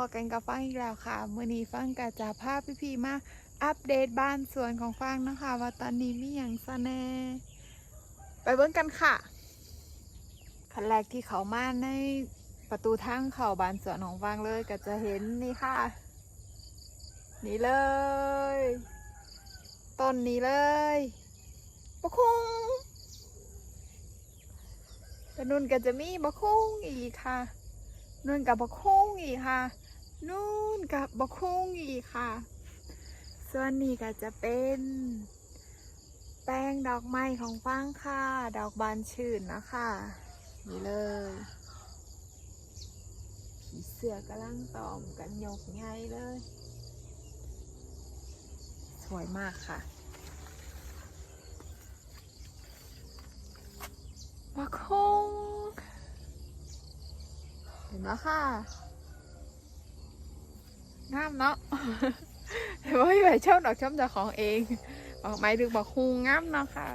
พอกันกับฟังอีกแล้วค่ะมื่อนี้ฟังกะจะพาพี่ๆมาอัปเดตบ้านสวนของฟังนะคะ ว่าตอนนี้มีอย่างซะแน่ไปเบิ่งกันค่ะขั้นแรกที่เขามาในประตูทางเข้าบ้านสวนของฟังเลยก็จะเห็นนี่ค่ะ นี่เลยต้นนี้เลยบะคุงแต่นุ่นก็จะมีบะคุงอีกค่ะนุ่นกับบะคุงอีกค่ะ นุ่นกับบะคุงอีกค่ะ ส่วนนี้ก็จะเป็น แป้งดอกไม้ของฟางค่ะ ดอกบานชื่นนะคะ นี่เลย ผีเสือกำลังตอมกันยกใหญ่เลย สวยมากค่ะบะคุงเห็นไหมค่ะ งามเนาะเห็นว่าชอบดอกช่อมจากของเองบอกไม้ดึงบอกฮุงงามเนาะค่ะ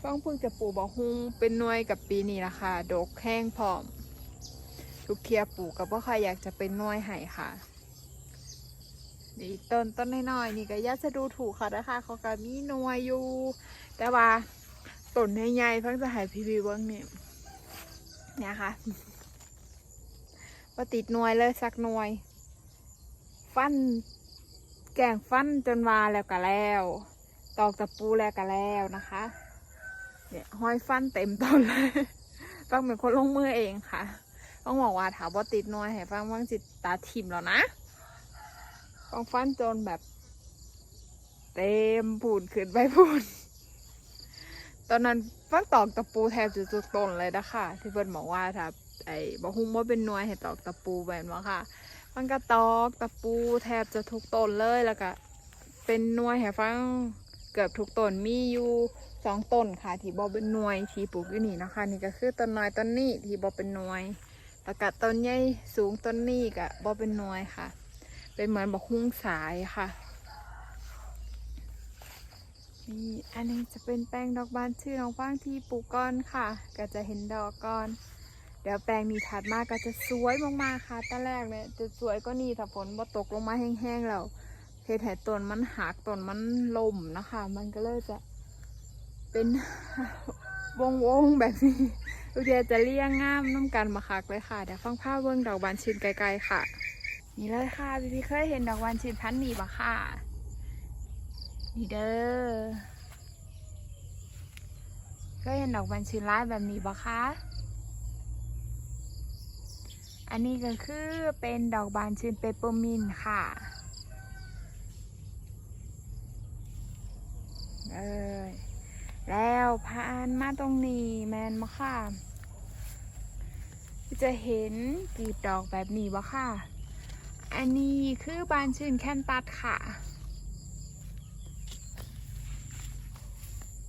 ฟ้องเพิ่งจะปลูกบอกฮุงเป็นหน่วยกับปีนี้ละค่ะดกแห้งพร้อมทุกเทียปลูกกับว่าใครอยากจะเป็นหน่วยไห่ค่ะนี่ต้นต้นน้อยๆนี่ก็ยัดจะดูถูกเขานะคะเขาก็มีหน่วยอยู่แต่ว่าต้นใหญ่ๆเพิ่งจะใหายพีวีเบิ้งเนี่ยเนี่ยค่ะ ปติดหน่วยเลยสักหน่วย ฟัน แกงฟันจนวาแล้วก็แล้ว ตอกตะปูแล้วก็แล้วนะคะ เนี่ยห้อยฟันเต็มต้นเลยต้องเป็นคนลงมือเองค่ะ ต้องบอกว่าถามว่าติดหน่วยให้ฟังว่างจิตตาทิมแล้วนะต้องฟันจนแบบ เต็มปูนขึ้นไปปูนตอนนั้นฟังตอกตะปูแทบจะจุดต้นเลยนะคะที่เพิ่อนบอกว่าถ้า ไอ้บะฮุ้งว่าเป็นนวยให้ตอกตะปูแบบว่าค่ะ มันก็ตอกตะปูแทบจะทุกต้นเลยแล้วก็เป็นนวยให้ฟังเกือบทุกต้นมีอยู่สองต้นค่ะที่บอเป็นนวยที่ปลูกอยู่นี่นะคะนี่ก็คือต้นน้อยต้นนี้ที่บอเป็นนวยแล้วก็ต้นใหญ่สูงต้นนี้ก็บอเป็นนวยค่ะ เป็นเหมือนบะฮุ้งสายค่ะนี่อันนี้จะเป็นแปลงดอกบานชื่อน้องฟางที่ปลูกก้อนค่ะ ก็จะเห็นดอกก้อน เดี๋ยวแปลงนี้ถัดมาก็จะสวยมากๆค่ะตอนแรกเลยจะสวยก็นี่ถ้าฝนบ่ตกลงมาแห้งๆแล้วเห็ดแห่ต้นมันหักต้นมันล่มนะคะ มันก็เลยจะเป็นวงๆแบบนี้ลูกเดียจะเลี้ยงง่ามน้ำกันมาคักเลยค่ะเดี๋ยวฟังภาพเบิ้งดอกบานชินไกลๆค่ะ นี่เลยค่ะพี่พี่ๆเคยเห็นดอกบานชินพันธุ์นี้ปะค่ะ นี่เด้อเคยเห็นดอกบัญชีร้ายแบบนี้ปะคะ อันนี้ก็คือเป็นดอกบานชื่นเปปเปอร์มินค่ะ เอยแล้วผ่านมาตรงนี้แมนมาค่ะ จะเห็นกลีบดอกแบบนี้ปะค่ะ อันนี้คือบานชื่นแคนตัสค่ะ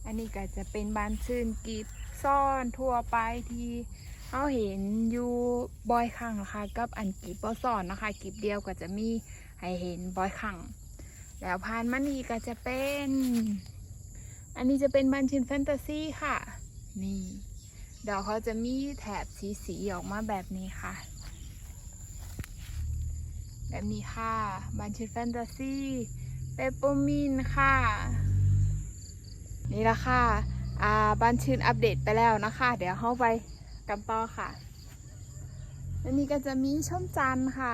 อันนี้ก็จะเป็นบานชื่นกีบซ่อนทั่วไปที่ เขาเห็นอยู่บอยครั้งนะคะกับอันกีบบ่ซ่อนนะคะกีบเดียวก็จะมีให้เห็นบอยครั้งแล้วพานมันนี่ก็จะเป็น อันนี้จะเป็นบานชื่นแฟนตาซีค่ะ นี่ดอกเขาจะมีแถบสีสีๆออกมาแบบนี้ค่ะ แบบนี้ค่ะบานชื่นแฟนตาซีเปปเปอร์มินค่ะ นี่ละค่ะ อ่าบ้านชื่นอัปเดตไปแล้วนะคะ เดี๋ยวเข้าไป กันต่อค่ะอันนี้ก็จะมีช่อมจันค่ะ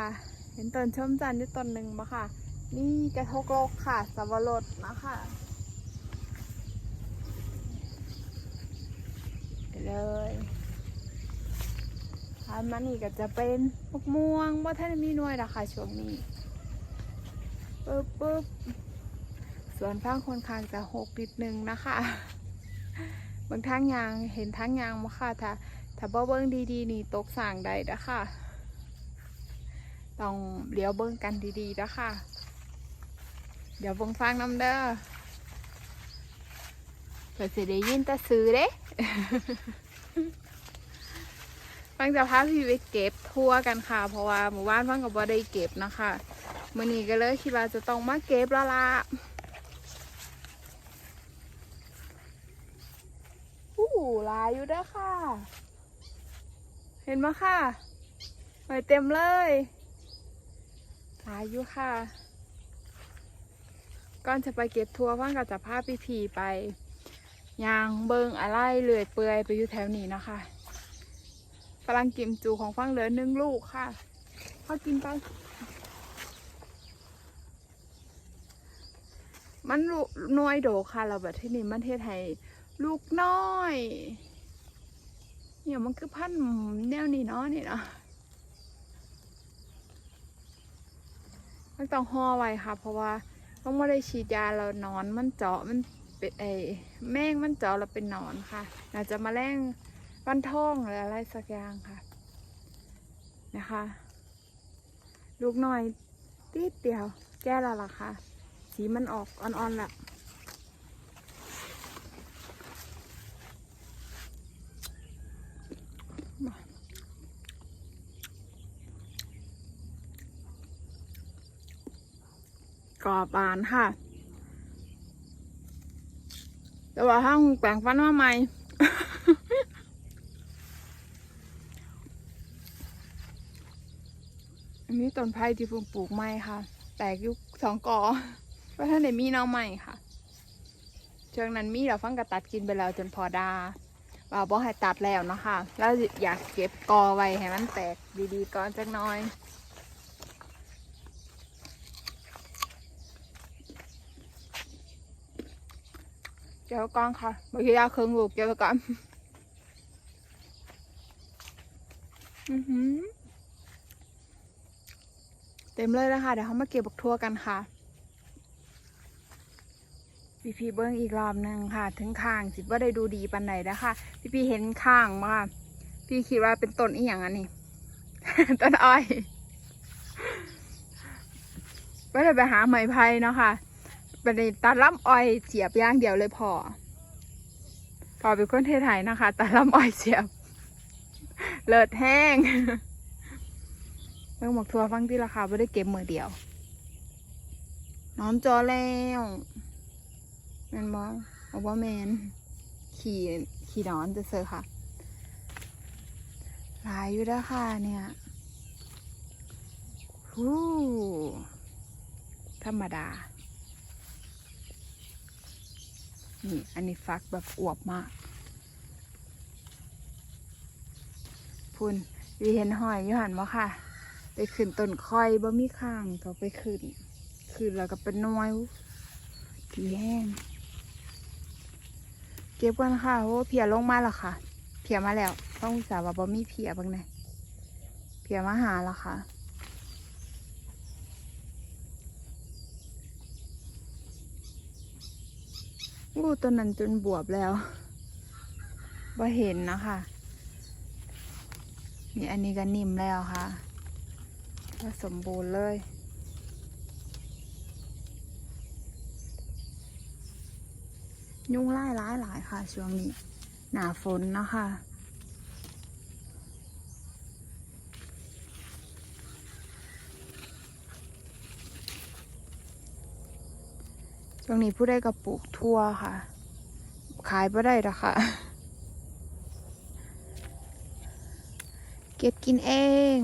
เห็นต้นช่อมจันทร์ด้วยต้นหนึ่งมาค่ะ นี่กระทกโลกค่ะสวรสนะคะเลยอันมันนี่ก็จะเป็นมะม่วงว่าท่านมีหน่วยละค่ะช่วงนี้ปึ๊บปึ๊บส่วนข้างคนคางจะหกนิดนึงนะคะ บางทางยางเห็นทางยางมาค่ะถ้า ถ้าบ่เบิ้งดีๆ นี่ตกสั่งใดนะคะ ต้องเลี้ยวเบิ้งกันดีๆนะคะ เดี๋ยวเบิ้งฟังน้ำเด้อเผื่อสิได้ยินต่ซื้อเด้ฟังจะพาพี่ไปเก็บทั่วกันค่ะ เพราะว่าหมู่บ้านฟังกับว่าได้เก็บนะคะมื่อนี้ก็เลยคิดว่าจะต้องมาเก็บล้วล่ะอู้หลายอยู่เด้อค่ะ เห็นไหมค่ะหอยเต็มเลยหลายอยู่ค่ะ ก่อนจะไปเก็บทัวร์ว่างก็จะพาพี่พีไปยางเบิงอะไรเลื่อยเปื่อยไปอยู่แถวนี้นะคะฝรั่งกิมจูของฟังเหลือหนึ่งลูกค่ะพอกินไปมันลูกน้อยโดค่ะเราแบบที่นี่มันเทศไทยลูกน้อย เนี่ยมันคือพันแนวนี้เนาะนี่เนาะมันต้องห่อไว้ค่ะ เพราะว่าต้องไม่ได้ฉีดยาแล้วหนอนมันเจาะมันเป็นไอแมงมันเจาะแล้วเป็นนอนค่ะอาจจะมาแรงวันท่องหรืออะไรสักอย่างค่ะ นะคะ ลูกน้อยติดเดียว แก้แล้วล่ะค่ะ สีมันออกอ่อนๆละ กรอบบานค่ะ แต่ว่าถ้าแปลงฟันมาใหม่อันนี้ต้นไผ่ที่เพิ่งปลูกใหม่ค่ะ แตกอยุคสองกอเพราะท่านไหนมีน้องใหม่ค่ะช่วงนั้นมีเราฟังกระตัดกินไปแล้วจนพอดาว่าบ่ให้ตัดแล้วเนาะคะแล้วอยากเก็บกอไว้ให้มันแตกดีๆก่อนจักน้อย เจ้าก้อนค่ะเมื่อกี้ยาเคืองลูกเจ้าก่อนอือหือเต็มเลยแล้วค่ะเดี๋ยวเขามาเก็บบักทั่วกันค่ะพี่พีเบิ้งอีกรอบหนึ่งค่ะ ถึงข้างสิว่าได้ดูดีปันไหนนะคะพี่พีเห็นข้างมาพี่คิดว่าเป็นต้นอีหยังอันนี้ต้นอ้อยไม่ได้ไปหาไหมไผ่เนาะค่ะ เป็นตัดลำอ้อยเสียบย่างเดียวเลยพอพอเป็นคนเทไทยนะคะตัดลำอ้อยเสียบ เลิศแห้งเมื่อหมกทัวร์ฟังที่ราคาไม่ได้เก็บมือเดียว น้อมจอแล้วแมนบอเอาว่าแมนขี่ขี่นอนจะเซอร์ค่ะ หลายอยู่แล้วค่ะเนี่ยฮู้ธรรมดา นี่อันนี้ฟักแบบอวบมาก พุ่นวีเห็นหอยอยู่หันบ่ค่ะ ไปขึ้นต้นคอยบ่มีข้างก็ไปขึ้น ขึ้นแล้วก็เป็นน้อยดีแห้งเก็บกันค่ะโอ้เพียลงมาแล้วค่ะ เพียมาแล้ว ต้องอุตส่าห์ว่าบ่มีเพียบ้างไงเพียมาหาแล้วค่ะ งูต้นนั้นจนบวบแล้วว่าเห็นนะคะนี่อันนี้ก็นิ่มแล้วค่ะก็สมบูรณ์เลยยุ่งไล่ร้ายหลายค่ะ ช่วงนี้ หนาฝนนะคะ ช่วงนี้ผู้ได้กระปลูกทั่วค่ะ ขายไ่ได้หรอกค่ะ เก็บกินเอง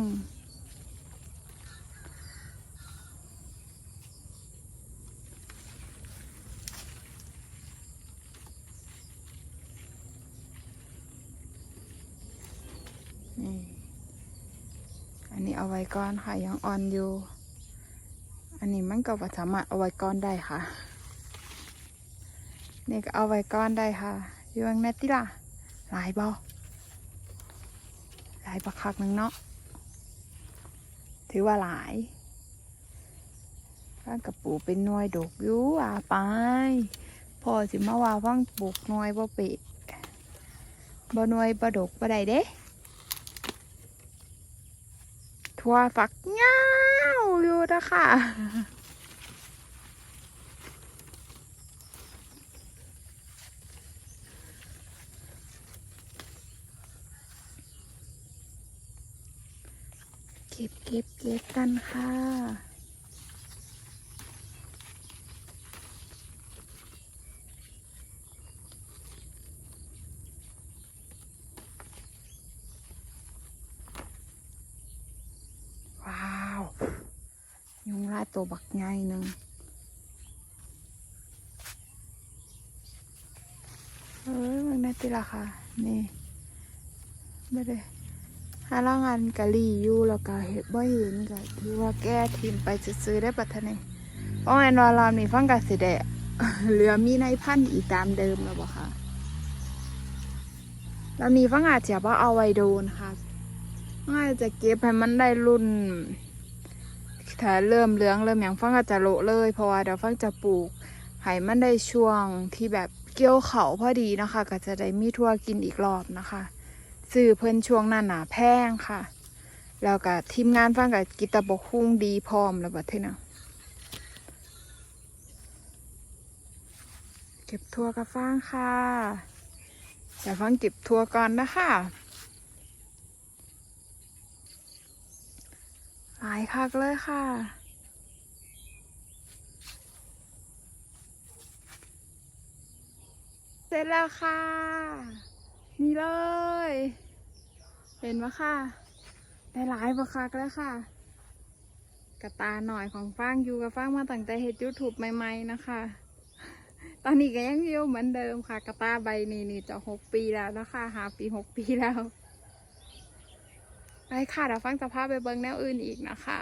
อันนี้เอาไว้ก่อนค่ะยังอ่อนอยู่ อันนี้มันก็บ่สามารถเอาไว้ก้อนได้ค่ะ นี่ก็เอาไว้ก้อนได้ค่ะอยู่ยังแนตติล่ะหลายบอหลายบักคักหนึ่งเนาะถือว่าหลายฟังกับปลูกเป็นน่วยดกอยู่อะไปพอสิมาว่าฟังปลูกน่วยบ่เปะบ่หน่วยบ่ดกบ่ได้เด้ทั่วฝักเงาอยู่นะคะ เก็บเก็บเก็บกันค่ะว้าวยุงลายตัวบักใหญ่หนึ่งเออมันน่าตีละค่ะ นี่ไม่ได้ หาล่างานกะลีอยู่แล้วก็เห็ดบ่เห็นก็ถือว่าแก้ทิมไปซื้อได้ปัทะนี่เพราะงั้นรอรามนี่ฟังกัสิเดะเหลือมีในพันธุ์อีกตามเดิมแล้วบ่ค่ะแลำนี้ฟังอาจจะว่าเอาไว้โดนค่ะฟังอาจจะเก็บให้มันได้รุ่นถ้าเริ่มเลืองเริ่มอย่างฟังก็จะโละเลย เพราะว่าเดี๋ยวฟังจะปลูกให้มันได้ช่วงที่แบบเกี่ยวเขาพอดีนะคะ ก็จะได้มีทั่วกินอีกรอบนะคะ ซื้อเพิ่นช่วงนั้นหนาแพงค่ะ แล้วก็ทีมงานฟังกับกิตาบกคุ้งดีพร้อมแล้วบัดเทนะเก็บทั่วกับฟางค่ะเดี๋ยวฟังเก็บทั่วก่อนนะคะหลายคักเลยค่ะเสร็จแล้วค่ะ นี่เลย เห็นไหมค่ะ ได้หลายประคักแล้วค่ะ กระตาหน่อยของฟางอยู่กับฟางมาตั้งแต่เห็ดยูทูบใหม่ๆนะคะ ตอนนี้ก็ยังอยู่เหมือนเดิมค่ะ กระตาใบนี้นี่จะหกปีแล้วนะคะหาปีหกปีแล้วไปค่ะเดี๋ยวฟังจะพาไปเบิ้งแนวอื่นอีกนะคะ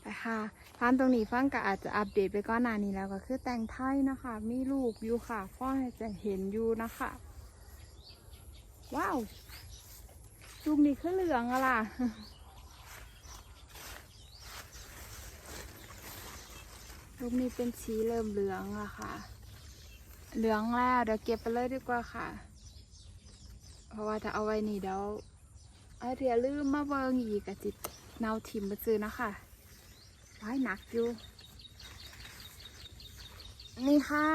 ไปค่ะร้านตรงนี้ฟังก็อาจจะอัปเดตไปก้อนหน้านี้แล้วก็คือแต่งไทยนะคะ มีลูกอยู่ค่ะฟ้องจะเห็นอยู่นะคะ ว้าวลูกนี้คือเหลืองอะล่ะลูกนี้เป็นสีเริ่มเหลืองแล้วค่ะ เหลืองแล้วเดี๋ยวเก็บไปเลยดีกว่าค่ะ เพราะว่าจะเอาไว้นี่เดี๋ยวไอเดียลืมมาเบิงอีกกะจิตเนาทิมมาซื้อนะคะว้หนักอยู่ นี่ค่ะ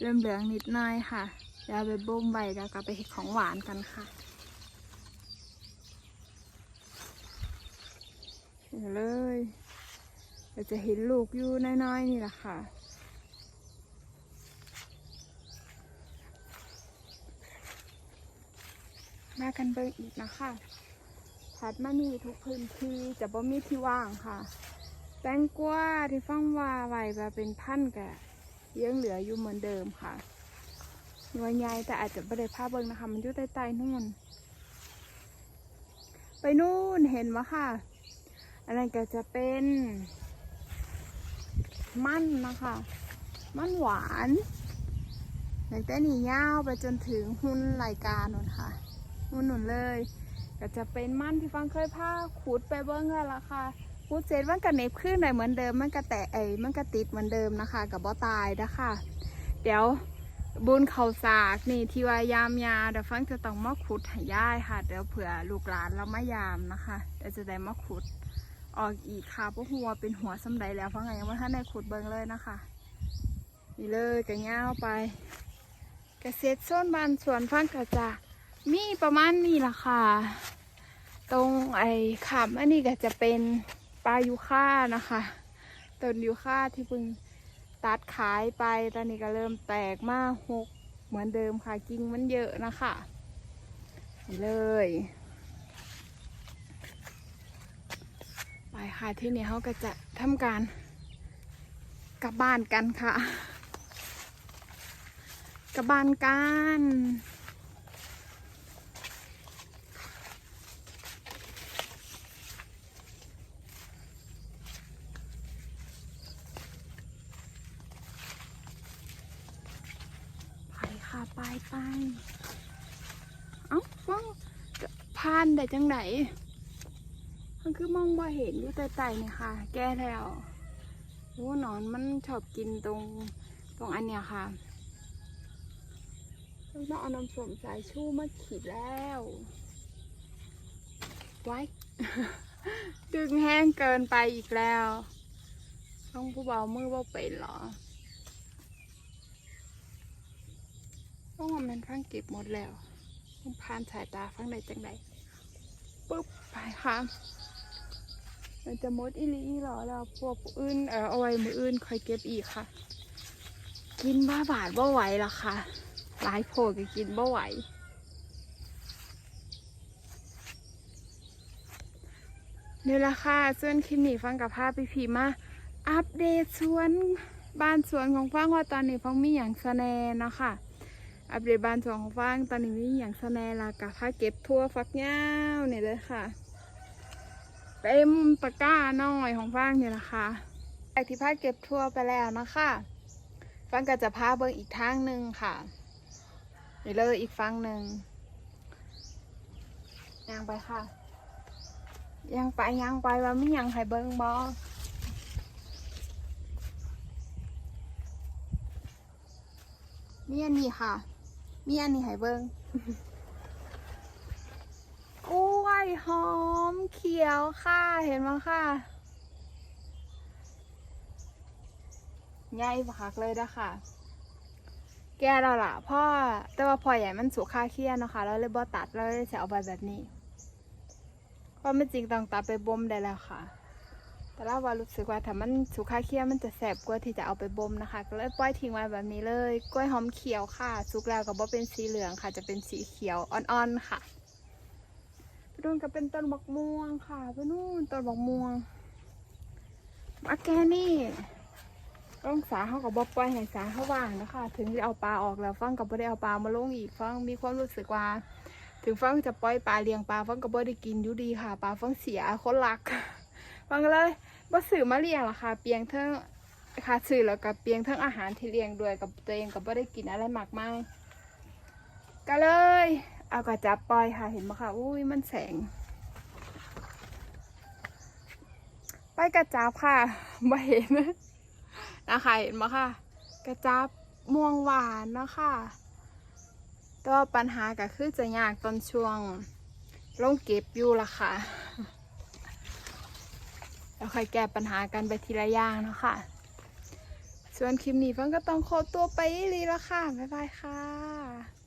เริ่มเหลืองนิดหน่อยค่ะ เดี๋ยวไปบ่มใบแล้วก็ไปเห็ดของหวานกันค่ะเห็นเลยเดี๋ยวจะเห็นลูกอยู่น้อยๆนี่แหละค่ะมากันเบิ่งอีกนะคะถัดมานี่ทุกพื้นที่จะบ่มีที่ว่างค่ะ แตงกวาที่ฟังว่าไว้ว่าเป็นพันกะยังเหลืออยู่เหมือนเดิมค่ะ หน่วยใหญ่แต่อาจจะไม่ได้ภาพเบิ่งนะคะ มันอยู่ใต้ๆนู่น ไปนู่นเห็นไหมค่ะอันนั้นก็จะเป็น มันนะคะ มันหวานตั้งแต่นี่ยาวไปจนถึงหุ้นรายการนู่นค่ะหุ่นหนุนเลย ก็จะเป็นมันที่ฟังเคยพาขุดไปเบิ้งแล้วล่ะค่ะขุดเสร็จมันก็เน็บขึ้นได้เหมือนเดิม มันก็แตะไอ้มันก็ติดเหมือนเดิมนะคะ กับบ่ตายนะคะ เดี๋ยว บุญเขาสากนี่ที่ว่ายามยาเดี๋ยวฟังจะต้องมาขุดให้ย่ายค่ะ เดี๋ยวเผื่อลูกหลานเรามายามนะคะเดี๋ยวจะได้มาขุดออกอีกค่ะเพราะหัวเป็นหัวสำใดแล้วฟังไงยังว่าท่านได้ขุดเบิ้งเลยนะคะ นี่เลยก็เงาไปเกษตรโซนบ้านสวนฟังก็จะมีประมาณนี้ละค่ะ ตรงไอ้ขามอันนี้ก็จะเป็นปลายูค่านะคะต้นยูค่าที่เพิ่ง ตัดขายไปตอนนี้ก็เริ่มแตกมากหกเหมือนเดิมค่ะกิ่งมันเยอะนะคะเลยไปค่ะที่นี่เขาก็จะทำการกลับบ้านกันค่ะกลับบ้านกัน ไปค่ะไปไปเอ้าฟังพาน ได้จังไหนมันคือมองบ่เห็นอยู่แต่ใจเนี่ยค่ะ แก้แล้วโอ้หนอนมันชอบกินตรงตรงอันเนี้ยค่ะต้องเอาน้ำส้มสายชูมาขีดแล้วไว้ดึงแห้งเกินไปอีกแล้ว ต้องผู้เบามือเบาเป็นเหรอเพราะว่ามันฟังเก็บหมดแล้ว ต้องผ่านสายตาฟังได้จังใด ปุ๊บไปค่ะมันจะหมดอีลีหรอแล้วพวกอื่นเออเอาไว้มืออื่นคอยเก็บอีกค่ะ กินบ้าบาทบ่ไหวละค่ะ หลายโพดก็กินบ่ไหวนี่แหละค่ะส่วนคลิปนี้ฟังกับภาพพี่พีมา อัปเดตสวนบ้านสวนของฟางว่าตอนนี้ฟังมีอย่างสะแนนาะค่ะ อัปเดตบ้านสวนของฟางตอนนี้มีอย่างสแนละกะพาเก็บทั่วฟักยาวเนี่ยเลยค่ะเต็มตะกร้าน้อยของฟางเนี่ยนะคะจากที่พาเก็บทั่วไปแล้วนะคะฟางก็จะพาเบิ่งอีกทางหนึ่งค่ะนี่เลยอีกฟังหนึ่งย่างไปค่ะย่างไปย่างไปว่าไมีอย่างให้เบิ่งบอมีอันนี้ค่ะ มีอันนี้ให้เบิ้งกล้วยหอมเขียวค่ะ เห็นไหมค่ะใหญ่ผักเลยนะคะแกเราล่ะพ่อ แต่ว่าพอใหญ่มันสุกค่าเคี้ยนนะคะ แล้วเลยบ่ตัดแล้วเลยจะเอาไปแบบนี้เพราะไม่จริงต้องตัดไปบ่มได้แล้วค่ะ แต่เราว่ารู้สึกว่าถ้ามันสุกค่าเคี้ยวมันจะแสบกว่าที่จะเอาไปบ่มนะคะ ก็เลยปล่อยทิ้งไว้แบบนี้เลย กล้วยหอมเขียวค่ะ สุกแล้วก็บ่เป็นสีเหลืองค่ะ จะเป็นสีเขียวอ่อนๆค่ะไปดูนก็เป็นต้นบักม่วงค่ะไปนู่นต้นบักม่วงมาแกนี่ต้องสาเขากับบ่ปล่อยให้สาเขาว่างนะคะ ถึงจะเอาปลาออกแล้วฟังกับบ่ได้เอาปลามาลงอีกฟังมีความรู้สึกว่า ถึงฟังจะปล่อยปลาเลี้ยงปลาฟังก็บ่ได้กินอยู่ดีค่ะ ปลาฟังเสียคนรักฟังเลย บ่ซื้อมาเลี้ยงหรอค่ะเพียงเท่งค่ะซื้อแล้วกับเพียงเท่งอาหารที่เลี้ยงด้วยกับตัวเองก็บ่ได้กินอะไรมากมายก็เลย เอากระจับปล่อยค่ะเห็นไหมคะอุ้ยมันแสง ไปกระจับค่ะบ่เห็นนะคะเห็นไหมค่ะกระจับม่วงหวานนะคะแต่ว่าปัญหาก็คือจะยากตอนช่วงลงเก็บอยู่ละค่ะ แล้วค่อยแก้ปัญหากันไปทีละอย่างเนาะค่ะ ส่วนคลิปนี้ฟังก็ต้องขอตัวไปอีหลีแล้วค่ะ บ๊ายบายค่ะ